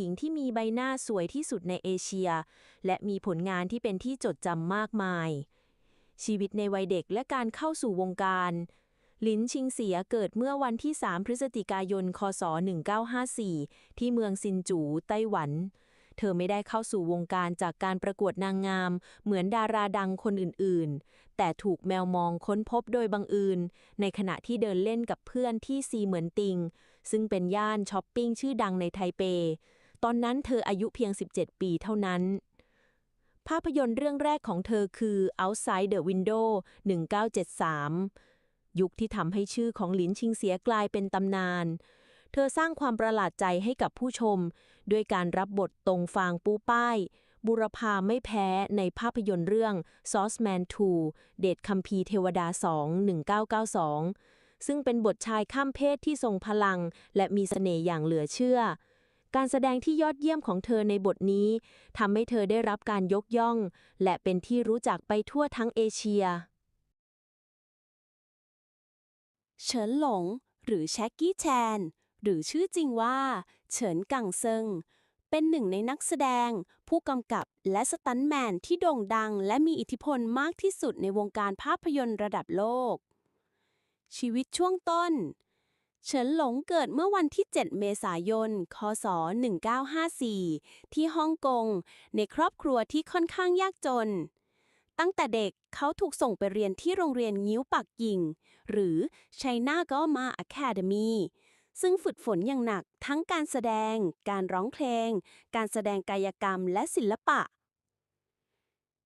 หญิงที่มีใบหน้าสวยที่สุดในเอเชีย และมีผลงานที่เป็นที่จดจำมากมาย ชีวิตในวัยเด็กและการเข้าสู่วงการลินชิงเสียเกิดเมื่อวันที่ 3 พฤศจิกายน คศ 1954 ที่เมืองซินจู ไต้หวัน เธอไม่ได้เข้าสู่วงการจากการประกวดนางงาม เหมือนดาราดังคนอื่นๆ แต่ถูกแมวมองค้นพบโดยบังเอิญในขณะที่เดินเล่นกับเพื่อนที่ซีเหมือนติง ซึ่งเป็นย่านช้อปปิ้งชื่อดังในไทเป ตอนนั้นเธออายุเพียง 17 ปีเท่านั้น ภาพยนตร์เรื่องแรกของเธอคือ Outside the Window 1973 ยุคที่ทำให้ชื่อของหลินชิงเสียกลายเป็นตำนาน เธอสร้างความประหลาดใจให้กับผู้ชม ด้วยการรับบทตรงฟางปูป้าย บุรพาไม่แพ้ในภาพยนตร์เรื่อง Sauceman 2 เดชคัมภีเทวดา 2 1992ซึ่งเป็นบทชายข้ามเพศที่ทรงพลัง และมีเสน่ห์อย่างเหลือเชื่อ การแสดงที่ยอดเยี่ยมของเธอในบทนี้ทำให้เธอได้รับการยกย่อง และเป็นที่รู้จักไปทั่วทั้งเอเชีย เฉินหลง หรือแช็กกี้แชน หรือชื่อจริงว่า เฉินกังเซิง เป็นหนึ่งในนักแสดง ผู้กำกับและสตันแมนที่โด่งดัง และมีอิทธิพลมากที่สุดในวงการภาพยนตร์ระดับโลก ชีวิตช่วงต้น เฉินหลงเกิดเมื่อวันที่ 7 เมษายน คศ 1954 ที่ฮ่องกง ในครอบครัวที่ค่อนข้างยากจน ตั้งแต่เด็กเขาถูกส่งไปเรียนที่โรงเรียนงิ้วปักกิ่ง หรือ China Goma Academy ซึ่งฝึกฝนอย่างหนักทั้งการแสดง การร้องเพลง การแสดงกายกรรมและศิลปะ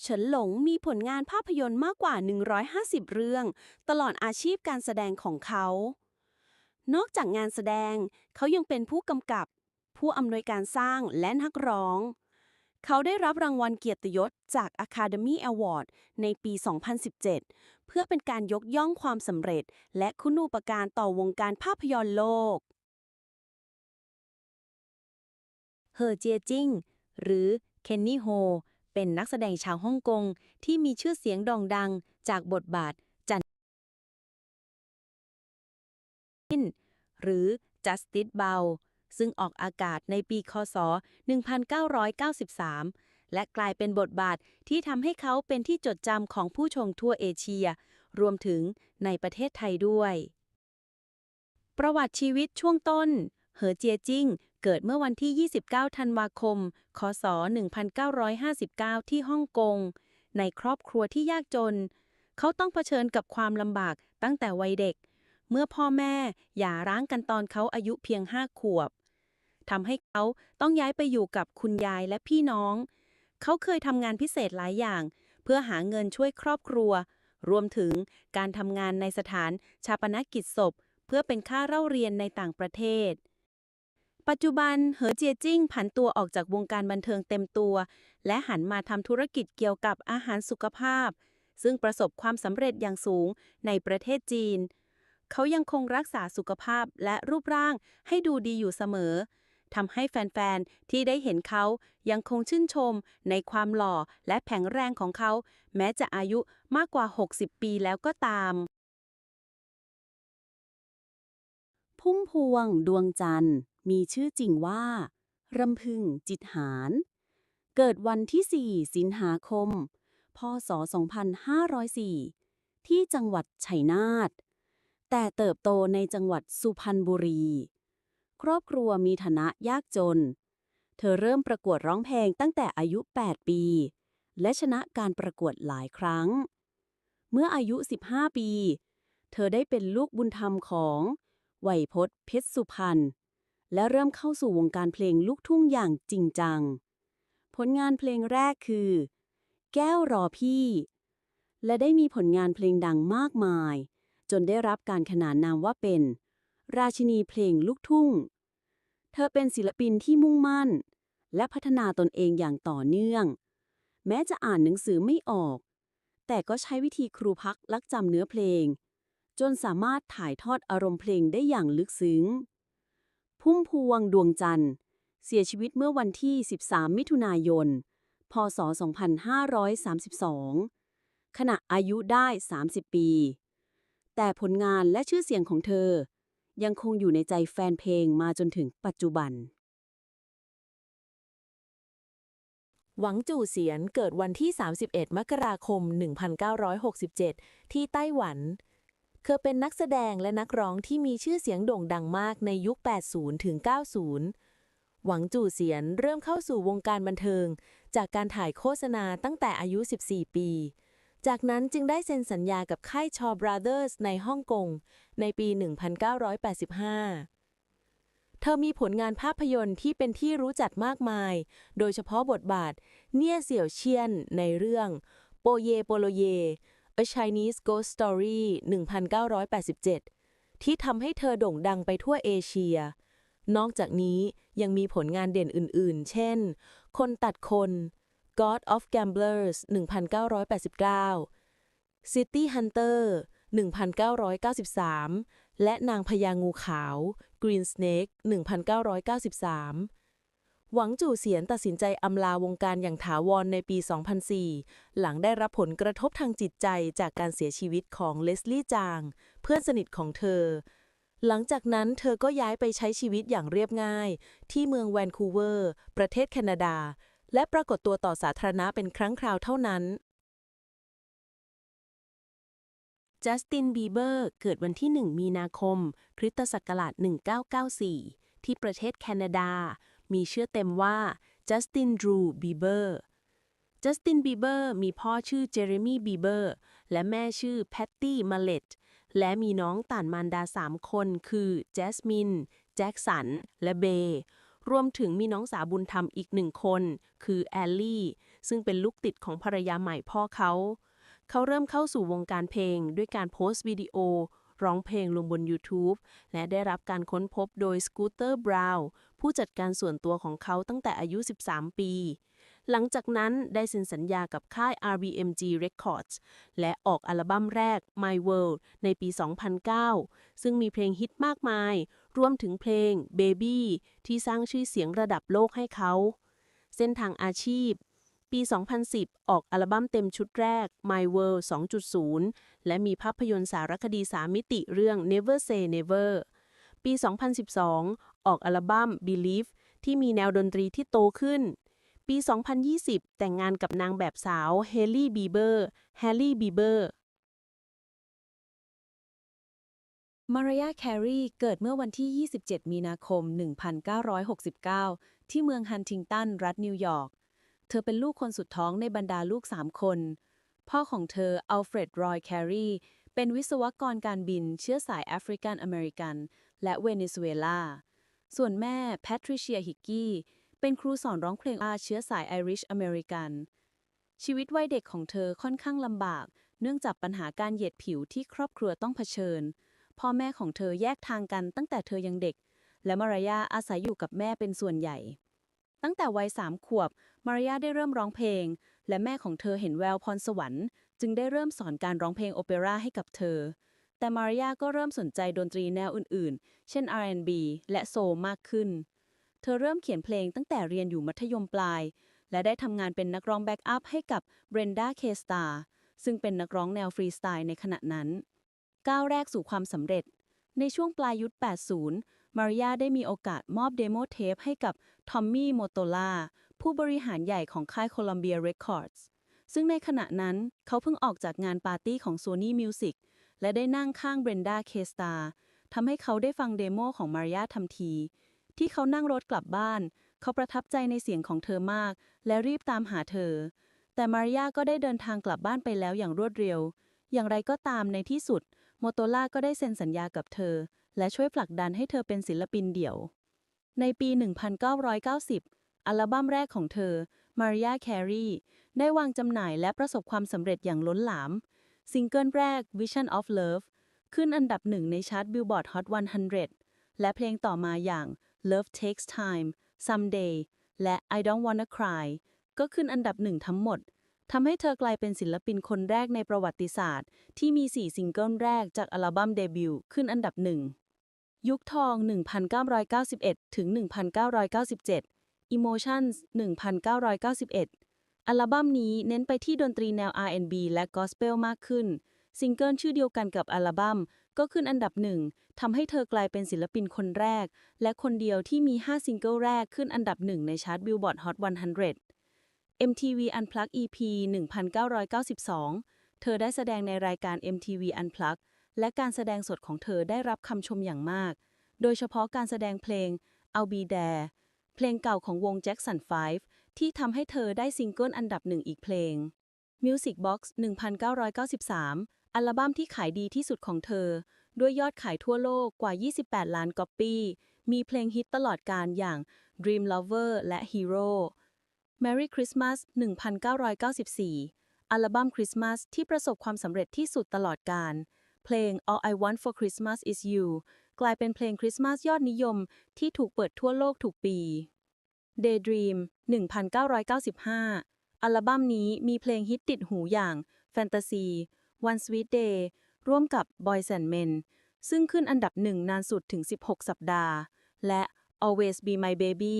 เฉินหลงมีผลงานภาพยนตร์มากกว่า 150 เรื่อง ตลอดอาชีพการแสดงของเขา นอกจากงานแสดง เขายังเป็นผู้กำกับ ผู้อำนวยการสร้างและนักร้อง เขาได้รับรางวัลเกียรติยศจาก Academy Award ในปี 2017 เพื่อเป็นการยกย่องความสำเร็จ และคุณูปการต่อวงการภาพยนตร์โลก เฮอเจียจิง หรือเคนนี่โฮเป็นนักแสดงชาวฮ่องกงที่มีชื่อเสียงโด่องดังจากบทบาท หรือ Justice b o w ซึ่งออกอากาศในปีคศ 1993 และกลายเป็นบทบาทที่ทำให้เขาเป็นที่จดจำของผู้ชมทั่วเอเชีย รวมถึงในประเทศไทยด้วย ประวัติชีวิตช่วงต้น เหอเจียจิ้งเกิดเมื่อวันที่ 29 ธันวาคม คศ 1959 ที่ฮ่องกง ในครอบครัวที่ยากจน เขาต้องเผชิญกับความลำบากตั้งแต่วัยเด็ก เมื่อพ่อแม่หย่าร้างกันตอนเขาอายุเพียง5ขวบทำให้เขาต้องย้ายไปอยู่กับคุณยายและพี่น้อง เขาเคยทำงานพิเศษหลายอย่าง เพื่อหาเงินช่วยครอบครัว รวมถึงการทำงานในสถานชาปนกิจศพ เพื่อเป็นค่าเล่าเรียนในต่างประเทศ ปัจจุบันเหอเจียจิ้งผันตัวออกจากวงการบันเทิงเต็มตัว และหันมาทำธุรกิจเกี่ยวกับอาหารสุขภาพ ซึ่งประสบความสำเร็จอย่างสูงในประเทศจีน เขายังคงรักษาสุขภาพและรูปร่างให้ดูดีอยู่เสมอทำให้แฟน ๆ ที่ได้เห็นเขายังคงชื่นชมในความหล่อและแข็งแรงของเขา แม้จะอายุมากกว่า 60 ปีแล้วก็ตาม พุ่มพวงดวงจันทร์ มีชื่อจริงว่ารำพึงจิตหาร เกิดวันที่ 4 สิงหาคม พศ 2504 ที่จังหวัดชัยนาท แต่เติบโตในจังหวัดสุพรรณบุรี ครอบครัวมีฐานะยากจน เธอเริ่มประกวดร้องเพลงตั้งแต่อายุ 8 ปี และชนะการประกวดหลายครั้ง เมื่ออายุ 15 ปี เธอได้เป็นลูกบุญธรรมของไหวพจน์เพชรสุพรรณและเริ่มเข้าสู่วงการเพลงลูกทุ่งอย่างจริงจัง ผลงานเพลงแรกคือ แก้วรอพี่ และได้มีผลงานเพลงดังมากมาย จนได้รับการขนานนามว่าเป็น ราชินีเพลงลูกทุ่ง เธอเป็นศิลปินที่มุ่งมั่น และพัฒนาตนเองอย่างต่อเนื่อง แม้จะอ่านหนังสือไม่ออก แต่ก็ใช้วิธีครูพักลักจำเนื้อเพลง จนสามารถถ่ายทอดอารมณ์เพลงได้อย่างลึกซึ้ง พุ่มพวงดวงจันทร์ เสียชีวิตเมื่อวันที่ 13 มิถุนายน พศ 2532ขณะอายุได้ 30 ปี แต่ผลงานและชื่อเสียงของเธอ ยังคงอยู่ในใจแฟนเพลงมาจนถึงปัจจุบัน หวังจู่เสียนเกิดวันที่ 31 มกราคม 1967 ที่ไต้หวันเคยเป็นนักแสดงและนักร้องที่มีชื่อเสียงโด่งดังมากในยุค 80 ถึง 90หวังจู่เสียนเริ่มเข้าสู่วงการบันเทิง จากการถ่ายโฆษณาตั้งแต่อายุ 14 ปี จากนั้นจึงได้เซ็นสัญญากับค่ายชอบราเดอร์สในฮ่องกง ในปี 1985 เธอมีผลงานภาพยนตร์ที่เป็นที่รู้จักมากมาย โดยเฉพาะบทบาท เนี่ยเสี่ยวเชียนในเรื่องโปเยโปโลเย A Chinese Ghost Story 1987 ที่ทำให้เธอโด่งดังไปทั่วเอเชีย นอกจากนี้ยังมีผลงานเด่นอื่น ๆ เช่น คนตัดคน God of Gamblers 1989 City Hunter 1993 และนางพญางูขาว Green Snake 1993 หวังจู่เสียนตัดสินใจอำลาวงการอย่างถาวรในปี 2004 หลังได้รับผลกระทบทางจิตใจจากการเสียชีวิตของเลสลี่จาง เพื่อนสนิทของเธอ หลังจากนั้นเธอก็ย้ายไปใช้ชีวิตอย่างเรียบง่าย ที่เมืองแวนคูเวอร์ ประเทศแคนาดา และปรากฏตัวต่อสาธารณะเป็นครั้งคราวเท่านั้น จัสตินบีเบอร์เกิดวันที่ 1 มีนาคม คริสตศักราช 1994 ที่ประเทศแคนาดา มีชื่อเต็มว่าจัสตินดรูบีเบอร์จัสตินบีเบอร์มีพ่อชื่อเจเรมี่บีเบอร์และแม่ชื่อแพตตี้มาเลตและมีน้องต่านมารดา 3 คนคือแจสมิน แจ็คสัน และเบย์ รวมถึงมีน้องสาวบุญธรรมอีกหนึ่งคน คือแอลลี่ ซึ่งเป็นลูกติดของภรรยาใหม่พ่อเขา เขาเริ่มเข้าสู่วงการเพลง ด้วยการโพสต์วิดีโอ ร้องเพลงลงบน YouTube และได้รับการค้นพบโดยสกูตเตอร์บราวน์ผู้จัดการส่วนตัวของเขาตั้งแต่อายุ 13 ปี หลังจากนั้นได้เซ็นสัญญากับค่าย RBMG Records และออกอัลบั้มแรก My World ในปี 2009 ซึ่งมีเพลงฮิตมากมาย รวมถึงเพลง Baby ที่สร้างชื่อเสียงระดับโลกให้เขา เส้นทางอาชีพ ปี 2010 ออกอัลบั้มเต็มชุดแรก My World 2.0 และมีภาพยนตร์สารคดีสามมิติเรื่อง Never Say Never ปี 2012 ออกอัลบั้ม Believe ที่มีแนวดนตรีที่โตขึ้น ปี 2020 แต่งงานกับนางแบบสาวเฮลี่บีเบอร์แฮร์รี่บีเบอร์มารยาแครีเกิดเมื่อวันที่ 27 มีนาคม 1969 ที่เมืองฮันติงตัน รัฐนิวยอร์ก เธอเป็นลูกคนสุดท้องในบรรดาลูกสามคน พ่อของเธอ อัลเฟรด รอย แครีเป็นวิศวกรการบินเชื้อสายแอฟริกันอเมริกัน และเวเนซุเอลา ส่วนแม่ แพทริเชีย ฮิกกี้ เป็นครูสอนร้องเพลงอาเชื้อสายไอริชอเมริกัน ชีวิตวัยเด็กของเธอค่อนข้างลำบาก เนื่องจากปัญหาการเหยียดผิวที่ครอบครัวต้องเผชิญ พ่อแม่ของเธอแยกทางกันตั้งแต่เธอยังเด็ก และมารยาอาศัยอยู่กับแม่เป็นส่วนใหญ่ ตั้งแต่วัยสามขวบ มารยาได้เริ่มร้องเพลง และแม่ของเธอเห็นแววพรสวรรค์จึงได้เริ่มสอนการร้องเพลงโอเปร่าให้กับเธอ แต่มารยาก็เริ่มสนใจดนตรีแนวอื่นๆ เช่น R&B และโซลมากขึ้น เธอเริ่มเขียนเพลงตั้งแต่เรียนอยู่มัธยมปลาย และได้ทำงานเป็นนักร้องแบ็กอัพให้กับเบรนดาเคสตาซึ่งเป็นนักร้องแนวฟรีสไตล์ในขณะนั้น ก้าวแรกสู่ความสำเร็จ ในช่วงปลายยุค 80 มาริยาได้มีโอกาสมอบเดโมเทปให้กับทอมมี่โมโตลาผู้บริหารใหญ่ของค่ายโคลัมเบียเรคคอร์ดส์ซึ่งในขณะนั้นเขาเพิ่งออกจากงานปาร์ตี้ของ Sony Music และได้นั่งข้างเบรนดาเคสตาทำให้เขาได้ฟังเดโมของมาริยาทันที ที่เขานั่งรถกลับบ้าน เขาประทับใจในเสียงของเธอมาก และรีบตามหาเธอ แต่มาริยาก็ได้เดินทางกลับบ้านไปแล้วอย่างรวดเร็ว อย่างไรก็ตามในที่สุดโมโตล่าก็ได้เซ็นสัญญากับเธอ และช่วยผลักดันให้เธอเป็นศิลปินเดี่ยว ในปี 1990 อัลบั้มแรกของเธอ Maria Carey ได้วางจำหน่ายและประสบความสำเร็จอย่างล้นหลาม ซิงเกิลแรก Vision of Love ขึ้นอันดับหนึ่งในชาร์ต Billboard Hot 100 และเพลงต่อมาอย่าง Love Takes Time Someday และ I Don't Wanna Cry ก็ขึ้นอันดับหนึ่งทั้งหมดทำให้เธอกลายเป็นศิลปินคนแรกในประวัติศาสตร์ ที่มี 4 ซิงเกิลแรกจากอัลบั้มเดบิวต์ขึ้นอันดับหนึ่งยุคทอง 1991 ถึง 1997 Emotions 1991 อัลบั้มนี้เน้นไปที่ดนตรีแนว R&B และ Gospel มากขึ้น ซิงเกิลชื่อเดียวกันกับอัลบั้ม ก็ขึ้นอันดับหนึ่งทำให้เธอกลายเป็นศิลปินคนแรก และคนเดียวที่มี 5 ซิงเกิลแรกขึ้นอันดับหนึ่งในชาร์ต Billboard Hot 100 MTV Unplugged EP 1992 เธอได้แสดงในรายการ MTV Unplugged และการแสดงสดของเธอได้รับคำชมอย่างมาก โดยเฉพาะการแสดงเพลง I'll Be There เพลงเก่าของวง Jackson 5 ที่ทำให้เธอได้ซิงเกิลอันดับหนึ่งอีกเพลง Music Box 1993 อัลบั้มที่ขายดีที่สุดของเธอ ด้วยยอดขายทั่วโลกกว่า 28 ล้านก๊อปปี้ มีเพลงฮิตตลอดการอย่าง Dream Lover และ Hero Merry Christmas 1994 อัลบั้มคริสต์มาสที่ประสบความสำเร็จที่สุดตลอดการ เพลง All I Want for Christmas Is You กลายเป็นเพลงคริสต์มาสยอดนิยมที่ถูกเปิดทั่วโลกทุกปี Daydream 1995 อัลบั้มนี้มีเพลงฮิตติดหูอย่าง Fantasy One Sweet Day ร่วมกับ Boys and Men ซึ่งขึ้นอันดับหนึ่งนานสุดถึง 16 สัปดาห์และ Always Be My Baby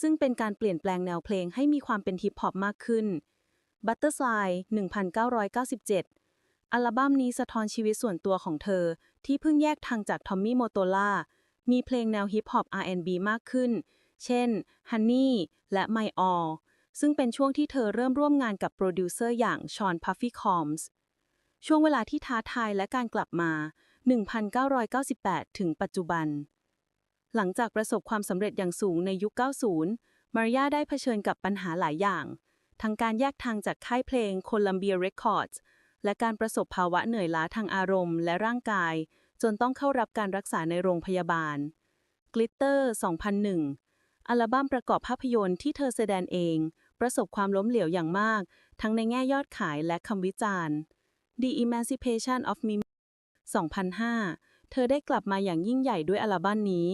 ซึ่งเป็นการเปลี่ยนแปลงแนวเพลงให้มีความเป็นฮิปฮอปมากขึ้น Butterfly 1997 อัลบั้มนี้สะท้อนชีวิตส่วนตัวของเธอ ที่เพิ่งแยกทางจากทอมมี่โมโตล่ามีเพลงแนวฮิปฮอป R&B มากขึ้น เช่น Honey และ My All ซึ่งเป็นช่วงที่เธอเริ่มร่วมงานกับโปรดิวเซอร์อย่างชอนพัฟฟี่คอมส์ ช่วงเวลาที่ท้าทายและการกลับมา 1998 ถึงปัจจุบัน หลังจากประสบความสำเร็จอย่างสูงในยุค 90 มาริยาได้เผชิญกับปัญหาหลายอย่าง ทั้งการแยกทางจากค่ายเพลง Columbia Records และการประสบภาวะเหนื่อยล้าทางอารมณ์และร่างกาย จนต้องเข้ารับการรักษาในโรงพยาบาล Glitter 2001 อัลบั้มประกอบภาพยนตร์ที่เธอแสดงเอง ประสบความล้มเหลวอย่างมาก ทั้งในแง่ยอดขายและคำวิจารณ์ The Emancipation of Me 2005 เธอได้กลับมาอย่างยิ่งใหญ่ด้วยอัลบั้มนี้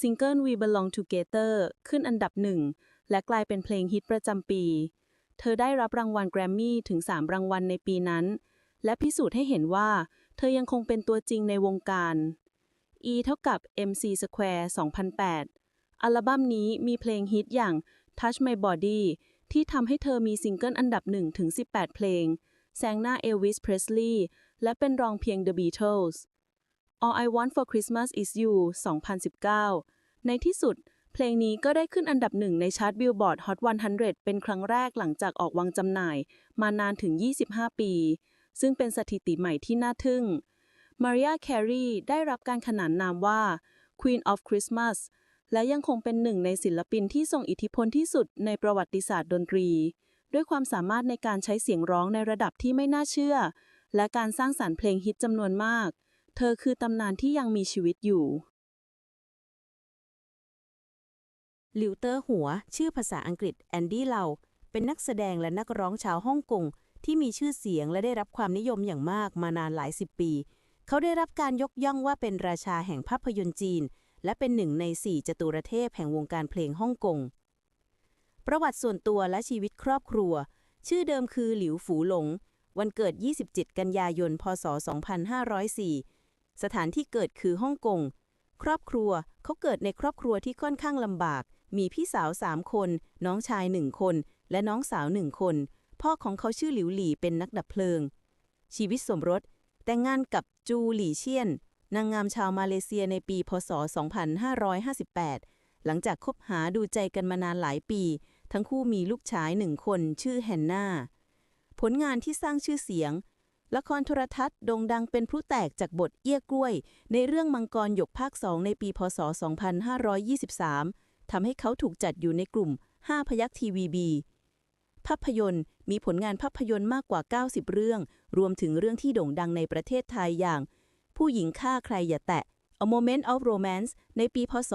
ซิงเกิล We Belong Together ขึ้นอันดับหนึ่ง และกลายเป็นเพลงฮิตประจำปี เธอได้รับรางวัลแกรมมี่ถึง 3 รางวัลในปีนั้น และพิสูจน์ให้เห็นว่า เธอยังคงเป็นตัวจริงในวงการ E เท่ากับ MC Square 2008 อัลบั้มนี้มีเพลงฮิตอย่าง Touch My Body ที่ทำให้เธอมีซิงเกิลอันดับ1ถึง18 เพลง แซงหน้าเอลวิสเพรสลีย์และเป็นรองเพียง The Beatles All I Want for Christmas Is You 2019 ในที่สุด เพลงนี้ก็ได้ขึ้นอันดับหนึ่งในชาร์ตบิลบอร์ด Hot 100 เป็นครั้งแรกหลังจากออกวางจำหน่าย มานานถึง 25 ปี ซึ่งเป็นสถิติใหม่ที่น่าทึ่ง Mariah Carey ได้รับการขนานนามว่า Queen of Christmas และยังคงเป็นหนึ่งในศิลปินที่ทรงอิทธิพลที่สุดในประวัติศาสตร์ดนตรี ด้วยความสามารถในการใช้เสียงร้องในระดับที่ไม่น่าเชื่อ และการสร้างสารรค์เพลงฮิตจำนวนมาก เธอคือตำนานที่ยังมีชีวิตอยู่ลิวเตอร์หัว ชื่อภาษาอังกฤษแอนดี้เลาเป็นนักแสดงและนักร้องชาวฮ่องกงที่มีชื่อเสียงและได้รับความนิยมอย่างมากมานานหลายสิบปี เขาได้รับการยกย่องว่าเป็นราชาแห่งภาพยนตร์จีน และเป็นหนึ่งในสี่จตุรเทพแห่งวงการเพลงฮ่องกง ประวัติส่วนตัวและชีวิตครอบครัว ชื่อเดิมคือหลิวฝูหลง วันเกิด 27 กันยายน พศ 2504 สถานที่เกิดคือฮ่องกง ครอบครัวเขาเกิดในครอบครัวที่ค่อนข้างลำบาก มีพี่สาวสามคน น้องชายหนึ่งคน และน้องสาวหนึ่งคน พ่อของเขาชื่อหลิวหลี่เป็นนักดับเพลิง ชีวิตสมรส แต่งงานกับจูหลี่เชียน นางงามชาวมาเลเซียในปี พศ 2558 หลังจากคบหาดูใจกันมานานหลายปี ทั้งคู่มีลูกชายหนึ่งคนชื่อแฮนนาผลงานที่สร้างชื่อเสียง ละครโทรทัศน์โด่งดังเป็นพลุแตกจากบทเอี้ยกล้วย ในเรื่องมังกรหยกภาคสองในปีพศ 2523 ทำให้เขาถูกจัดอยู่ในกลุ่ม 5 พยักทีวีบีภาพยนตร์มีผลงานภาพยนตร์มากกว่า 90 เรื่อง รวมถึงเรื่องที่โด่งดังในประเทศไทยอย่าง ผู้หญิงฆ่าใครอย่าแตะ A Moment of Romance ในปีพศ